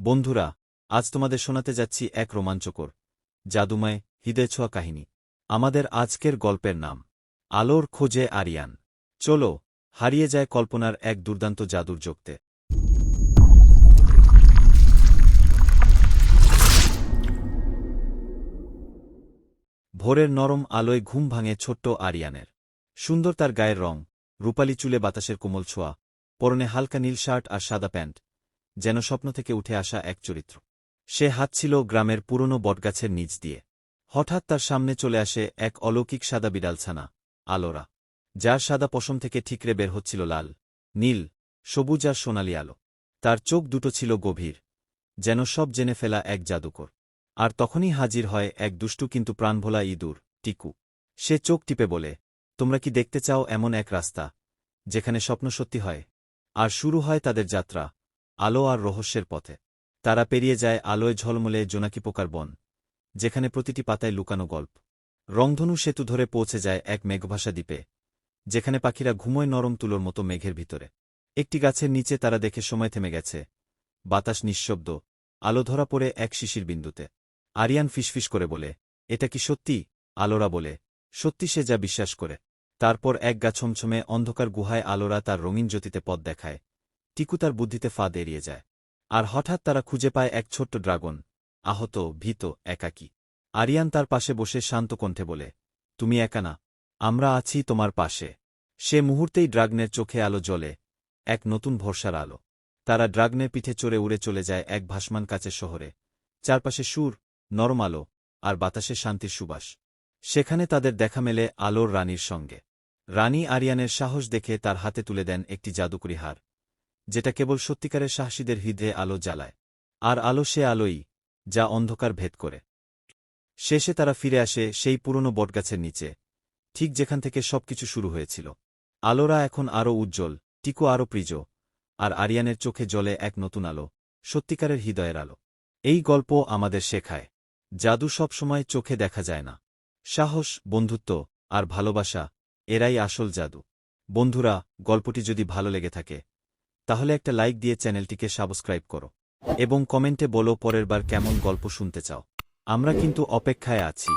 বন্ধুরা, আজ তোমাদের শোনাতে যাচ্ছি এক রোমাঞ্চকর, জাদুময়, হৃদয় ছোঁয়া কাহিনী। আমাদের আজকের গল্পের নাম, আলোর খোঁজে আরিয়ান। চলো, হারিয়ে যায় কল্পনার এক দুর্দান্ত জাদুর জগতে ভোরের নরম আলোয় ঘুম ভাঙে ছোট্ট আরিয়ানের। সুন্দর তার গায়ের রং, রূপালি চুলে বাতাসের কোমল ছোঁয়া, পরনে হালকা নীল শার্ট আর সাদা প্যান্ট। যেন স্বপ্ন থেকে উঠে আসা এক চরিত্র। সে হাঁটছিল গ্রামের পুরনো বটগাছের নিচ দিয়ে। হঠাৎ তার সামনে চলে আসে এক অলৌকিক সাদা বিড়ালছানা, আলোরা, যার সাদা পশম থেকে ঠিকরে বের হচ্ছিল লাল, নীল, সবুজ আর সোনালি আলো। তার চোখ দুটো ছিল গভীর, যেন সব জেনে ফেলা এক জাদুকর। আর তখনই হাজির হয় এক দুষ্টু কিন্তু প্রাণভোলা ইঁদুর, টিকু। সে চোখ টিপে বলে, তোমরা কি দেখতে চাও এমন এক রাস্তা, যেখানে স্বপ্ন সত্যি হয়? আর শুরু হয় তাদের যাত্রা। আলো আর রহস্যের পথে। তারা পেরিয়ে যায় আলোয় ঝলমলে জোনাকি পোকার বন, যেখানে প্রতিটি পাতায় লুকানো গল্প। রংধনু সেতু ধরে পৌঁছে যায় এক মেঘভাষা দ্বীপে, যেখানে পাখিরা ঘুমোয় নরম তুলোর মতো মেঘের ভিতরে। একটি গাছের নিচে তারা দেখে সময় থেমে গেছে। বাতাস নিঃশব্দ, আলো ধরা পড়ে এক শিশির বিন্দুতে। আরিয়ান ফিসফিস করে বলে, এটা কি সত্যি? আলোরা বলে, সত্যি সে যা বিশ্বাস করে। তারপর এক গা ছমছমে অন্ধকার গুহায় আলোরা তার রঙিন জ্যোতিতে পথ দেখায়। টিকু তার বুদ্ধিতে ফাঁদ এড়িয়ে যায়। আর হঠাৎ তারা খুঁজে পায় এক ছোট্ট ড্রাগন। আহত, ভীত, একাকী। আরিয়ান তার পাশে বসে শান্ত কণ্ঠে বলে, তুমি একা না, আমরা আছি তোমার পাশে। সে মুহূর্তেই ড্রাগনের চোখে আলো জ্বলে, এক নতুন ভরসার আলো। তারা ড্রাগনের পিঠে চড়ে উড়ে চলে যায় এক ভাসমান কাছে শহরে। চারপাশে সুর, নরম আলো, আর বাতাসে শান্তির সুবাস। সেখানে তাদের দেখা মেলে আলোর রানীর সঙ্গে। রানী আরিয়ানের সাহস দেখে তার হাতে তুলে দেন একটি জাদুকরি হার। যেটা কেবল সত্যিকারের সাহসীদের হৃদয়ে আলো জ্বালায়। আর আলো সে আলোই, যা অন্ধকার ভেদ করে। শেষে তারা ফিরে আসে সেই পুরনো বটগাছের নিচে, ঠিক যেখান থেকে সবকিছু শুরু হয়েছিল। আলোরা এখন আরও উজ্জ্বল, টিকো আরও প্রিজ আর আরিয়ানের চোখে জলে এক নতুন আলো, সত্যিকারের হৃদয়ের আলো। এই গল্প আমাদের শেখায়, জাদু সব সময় চোখে দেখা যায় না। সাহস, বন্ধুত্ব, আর ভালোবাসা, এরাই আসল জাদু। বন্ধুরা, গল্পটি যদি ভালো লেগে থাকে তাহলে একটা লাইক দিয়ে চ্যানেলটিকে সাবস্ক্রাইব করো। এবং কমেন্টে বলো পরের বার কেমন গল্প শুনতে চাও। আমরা কিন্তু অপেক্ষায় আছি।